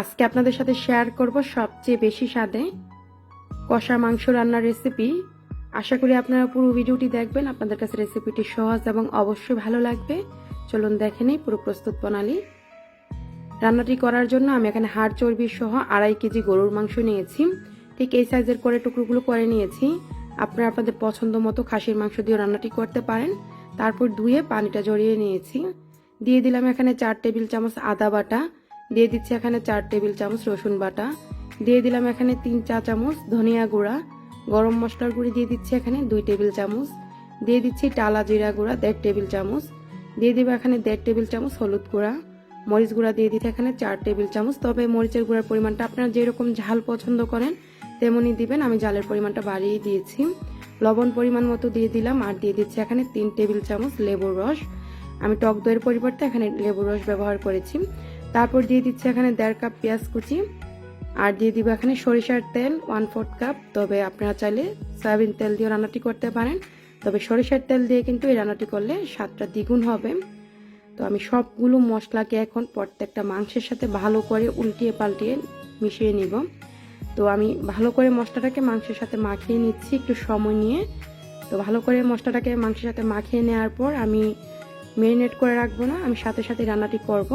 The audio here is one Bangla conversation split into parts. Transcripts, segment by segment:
আজকে আপনাদের সাথে শেয়ার করব সবচেয়ে বেশি স্বাদে কষা মাংস রান্নার রেসিপি আশা করি আপনারা পুরো ভিডিওটি দেখবেন। আপনাদের কাছে রেসিপিটি সহজ এবং অবশ্যই ভালো লাগবে। চলুন দেখে নিই পুরো প্রস্তুত প্রণালী। রান্নাটি করার জন্য আমি এখানে হাড় চর্বি সহ আড়াই কেজি গরুর মাংস নিয়েছি। ঠিক এই সাইজের করে টুকরোগুলো করে নিয়েছি। আপনারা আপনাদের পছন্দ মতো খাসির মাংস দিয়ে রান্নাটি করতে পারেন। তারপর ধুয়ে পানিটা জড়িয়ে নিয়েছি। দিয়ে দিলাম এখানে চার টেবিল চামচ আদা বাটা। দিয়ে দিচ্ছি এখানে চার টেবিল চামচ রসুন বাটা। দিয়ে দিলাম এখানে তিন চা চামচ ধনিয়া গুঁড়া। গরম মশলার গুঁড়ি দিয়ে দিচ্ছি এখানে দুই টেবিল চামচ। দিয়ে দিচ্ছি টালা জিরা গুঁড়া, দেড় টেবিল চামচ। দিয়ে দিব এখানে দেড় টেবিল চামচ হলুদ গুঁড়া। মরিচ গুঁড়া দিয়ে দিতে এখানে চার টেবিল চামচ। তবে মরিচের গুঁড়ার পরিমাণটা আপনারা যেরকম ঝাল পছন্দ করেন, তেমনই দিবেন। আমি জালের পরিমাণটা বাড়িয়ে দিয়েছি। লবণ পরিমাণ মতো দিয়ে দিলাম আর দিয়ে দিচ্ছি এখানে তিন টেবিল চামচ লেবুর রস। আমি টক দইয়ের পরিবর্তে এখানে লেবুর রস ব্যবহার করেছি। তারপর দিয়ে দিচ্ছি এখানে দেড় কাপ পেঁয়াজ কুচি, আর দিয়ে দিব এখানে সরিষার তেল ওয়ান ফোর্থ কাপ তবে আপনারা চাইলে সয়াবিন তেল দিয়ে রান্নাটি করতে পারেন। তবে সরিষার তেল দিয়ে কিন্তু এই রান্নাটি করলে স্বাদটা দ্বিগুণ হবে। তো আমি সবগুলো মশলাকে এখন প্রত্যেকটা মাংসের সাথে ভালো করে উল্টিয়ে পাল্টিয়ে মিশিয়ে নিব। তো আমি ভালো করে মশলাটাকে মাংসের সাথে মাখিয়ে নিচ্ছি একটু সময় নিয়ে। তো ভালো করে মশলাটাকে মাংসের সাথে মাখিয়ে নেওয়ার পর আমি মেরিনেট করে রাখব না, আমি সাথে সাথে রান্নাটি করব।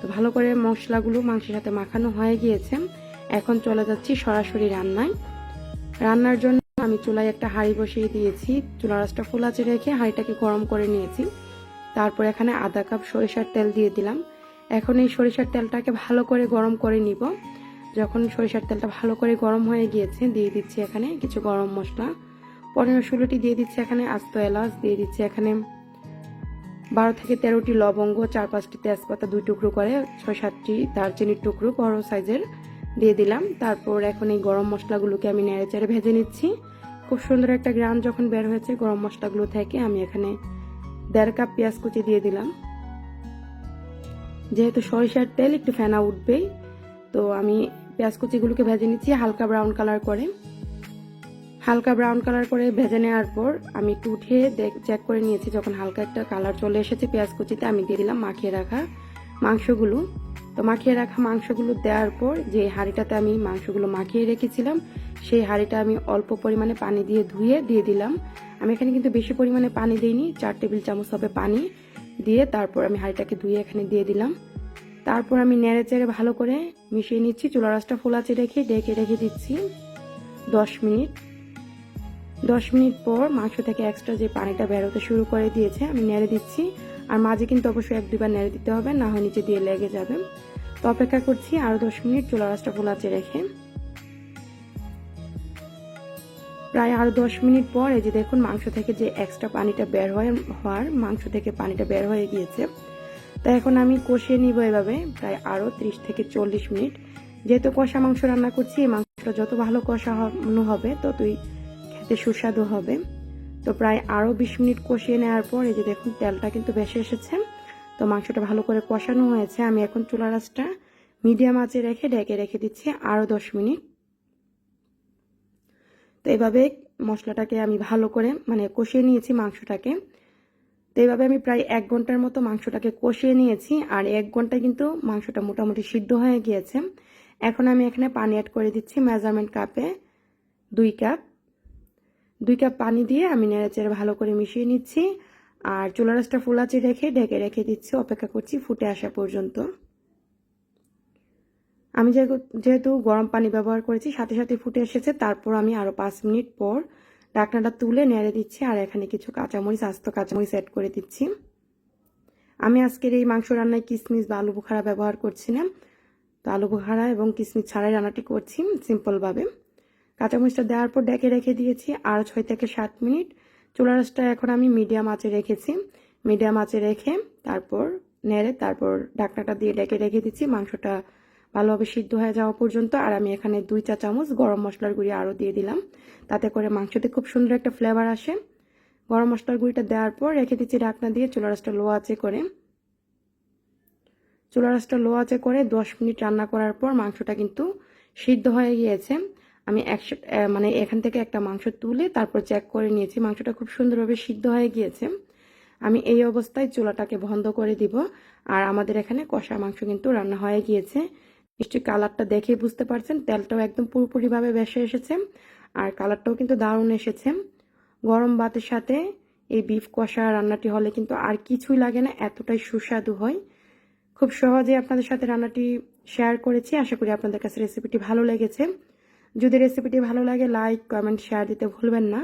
তো ভালো করে মশলাগুলো মাংসের সাথে মাখানো হয়ে গিয়েছে। এখন চলে যাচ্ছি সরাসরি রান্নায়। রান্নার জন্য আমি চুলায় একটা হাঁড়ি বসিয়ে দিয়েছি। চুলা রাসটা ফুলাচে রেখে হাঁড়িটাকে গরম করে নিয়েছি। তারপর এখানে আধা কাপ সরিষার তেল দিয়ে দিলাম। এখন এই সরিষার তেলটাকে ভালো করে গরম করে নিব। যখন সরিষার তেলটা ভালো করে গরম হয়ে গিয়েছে, দিয়ে দিচ্ছি এখানে কিছু গরম মশলা। পনেরো ষোলোটি দিয়ে দিচ্ছি এখানে আস্ত এলাচ, দিয়ে দিচ্ছি এখানে বারো থেকে তেরোটি লবঙ্গ, চার পাঁচটি তেজপাতা দুই টুকরো করে, ছয় সাতটি দারচিনির টুকরো বড় সাইজের দিয়ে দিলাম। তারপর এখন এই গরম মশলাগুলোকে আমি নেড়ে চেড়ে ভেজে নিচ্ছি। খুব সুন্দর একটা গ্রাম যখন বের হয়েছে, গরম মশলাগুলো থেকে আমি এখানে দেড় কাপ পেঁয়াজ কুচি দিয়ে দিলাম। যেহেতু সরিষার তেল, একটু ফেনা উঠবেই, তো আমি পেঁয়াজ কুচিগুলোকে ভেজে নিচ্ছি হালকা ব্রাউন কালার করে। হালকা ব্রাউন কালার করে ভেজে নেওয়ার পর আমি একটু উঠিয়ে চেক করে নিয়েছি, যখন হালকা একটা কালার চলে এসেছে পেঁয়াজ কুচিতে, আমি দিয়ে দিলাম মাখিয়ে রাখা মাংসগুলো। তো মাখিয়ে রাখা মাংসগুলো দেওয়ার পর যে হাঁড়িটাতে আমি মাংসগুলো মাখিয়ে রেখেছিলাম, সেই হাঁড়িটা আমি অল্প পরিমাণে পানি দিয়ে ধুয়ে দিয়ে দিলাম। আমি এখানে কিন্তু বেশি পরিমাণে পানি দিইনি, চার টেবিল চামচ হবে পানি দিয়ে তারপর আমি হাঁড়িটাকে ধুয়ে এখানে দিয়ে দিলাম। তারপর আমি নেড়ে চেড়ে ভালো করে মিশিয়ে নিচ্ছি চুলা রাসটা ফোলাচে রেখে, ডেকে রেখে দিচ্ছি দশ মিনিট। দশ মিনিট পর মাংস থেকে এক্সট্রা যে পানিটা বেরোতে শুরু করে দিয়েছে, আমি নেড়ে দিচ্ছি। আর মাঝে কিন্তু অবশ্যই এক দুবার নেড়ে দিতে হবে, না হয় নিচে দিয়ে লেগে যাবে। তো অপেক্ষা করছি আরও দশ মিনিট চুলা রাসটা রেখে। প্রায় আরও দশ মিনিট পর এই যে দেখুন মাংস থেকে যে এক্সট্রা পানিটা বের হয়ে, হওয়ার মাংস থেকে পানিটা বের হয়ে গিয়েছে। তো এখন আমি কষিয়ে নিব এভাবে প্রায় আরও ত্রিশ থেকে চল্লিশ মিনিট। যেহেতু কষা মাংস রান্না করছি, এই মাংসটা যত ভালো কষানো হবে, ততই খেতে সুস্বাদু হবে। তো প্রায় আরও বিশ মিনিট কষিয়ে নেওয়ার পর এই যে দেখুন তেলটা কিন্তু বেশি এসেছে। তো মাংসটা ভালো করে কষানো হয়েছে। আমি এখন চুলা রাসটা মিডিয়াম আঁচে রেখে ঢেকে রেখে দিচ্ছি আরও দশ মিনিট। তো এইভাবে মশলাটাকে আমি ভালো করে মানে কষিয়ে নিয়েছি মাংসটাকে। তো এইভাবে আমি প্রায় এক ঘণ্টার মতো মাংসটাকে কষিয়ে নিয়েছি আর এক ঘন্টায় কিন্তু মাংসটা মোটামুটি সিদ্ধ হয়ে গিয়েছে। এখন আমি এখানে পানি অ্যাড করে দিচ্ছি মেজারমেন্ট কাপে দুই কাপ। দুই কাপ পানি দিয়ে আমি নেড়েচেড়ে ভালো করে মিশিয়ে নিচ্ছি। আর চুলা রাসটা ফুলাচি রেখে ঢেকে রেখে দিচ্ছি, অপেক্ষা করছি ফুটে আসা পর্যন্ত। আমি যেহেতু গরম পানি ব্যবহার করেছি, সাথে সাথে ফুটে এসেছে, তারপর আমি আরও পাঁচ মিনিট পর ডাকনাটা তুলে নেড়ে দিচ্ছি আর এখানে কিছু কাঁচামরিচ, আস্ত কাঁচামরিচ অ্যাড করে দিচ্ছি। আমি আজকের এই মাংস রান্নায় কিসমিস বা আলু বুখারা ব্যবহার করছি না। তো আলু বুখারা এবং কিসমিস ছাড়াই রান্নাটি করছি সিম্পলভাবে কাঁচামরিচটা দেওয়ার পর ডেকে রেখে দিয়েছি, আর ছয় থেকে সাত মিনিট। চুলা রাসটা এখন আমি মিডিয়াম আঁচে রেখেছি। মিডিয়াম আঁচে রেখে তারপর নেড়ে তারপর ডাকনাটা দিয়ে ডেকে রেখে দিচ্ছি। মাংসটা ভালোভাবে সিদ্ধ হয়ে যাওয়া পর্যন্ত, আর আমি এখানে দুই চা চামচ গরম মশলার গুঁড়ি আরও দিয়ে দিলাম। তাতে করে মাংসতে খুব সুন্দর একটা ফ্লেভার আসে। গরম মশলার গুঁড়িটা দেওয়ার পর রেখে দিচ্ছি ডাকনা দিয়ে চুলা রাসটা লো আঁচে করে। চুলা রাসটা লো আঁচে করে দশ মিনিট রান্না করার পর মাংসটা কিন্তু সিদ্ধ হয়ে গিয়েছে। আমি একশো মানে এখান থেকে একটা মাংস তুলে তারপর চেক করে নিয়েছি। মাংসটা খুব সুন্দরভাবে সিদ্ধ হয়ে গিয়েছে। আমি এই অবস্থায় চুলাটাকে বন্ধ করে দিব। আর আমাদের এখানে কষা মাংস কিন্তু রান্না হয়ে গিয়েছে। নিশ্চয়ই কালারটা দেখেই বুঝতে পারছেন, তেলটাও একদম পুরোপুরিভাবে বেসে এসেছে। আর কালারটাও কিন্তু দারুণ এসেছে। গরম ভাতের সাথে এই বিফ কষা রান্নাটি হলে কিন্তু আর কিছুই লাগে না, এতটাই সুস্বাদু হয়। খুব সহজে আপনাদের সাথে রান্নাটি শেয়ার করেছি। আশা করি আপনাদের কাছে রেসিপিটি ভালো লেগেছে। যদি রেসিপিটি ভালো লাগে লাইক কমেন্ট শেয়ার দিতে ভুলবেন না।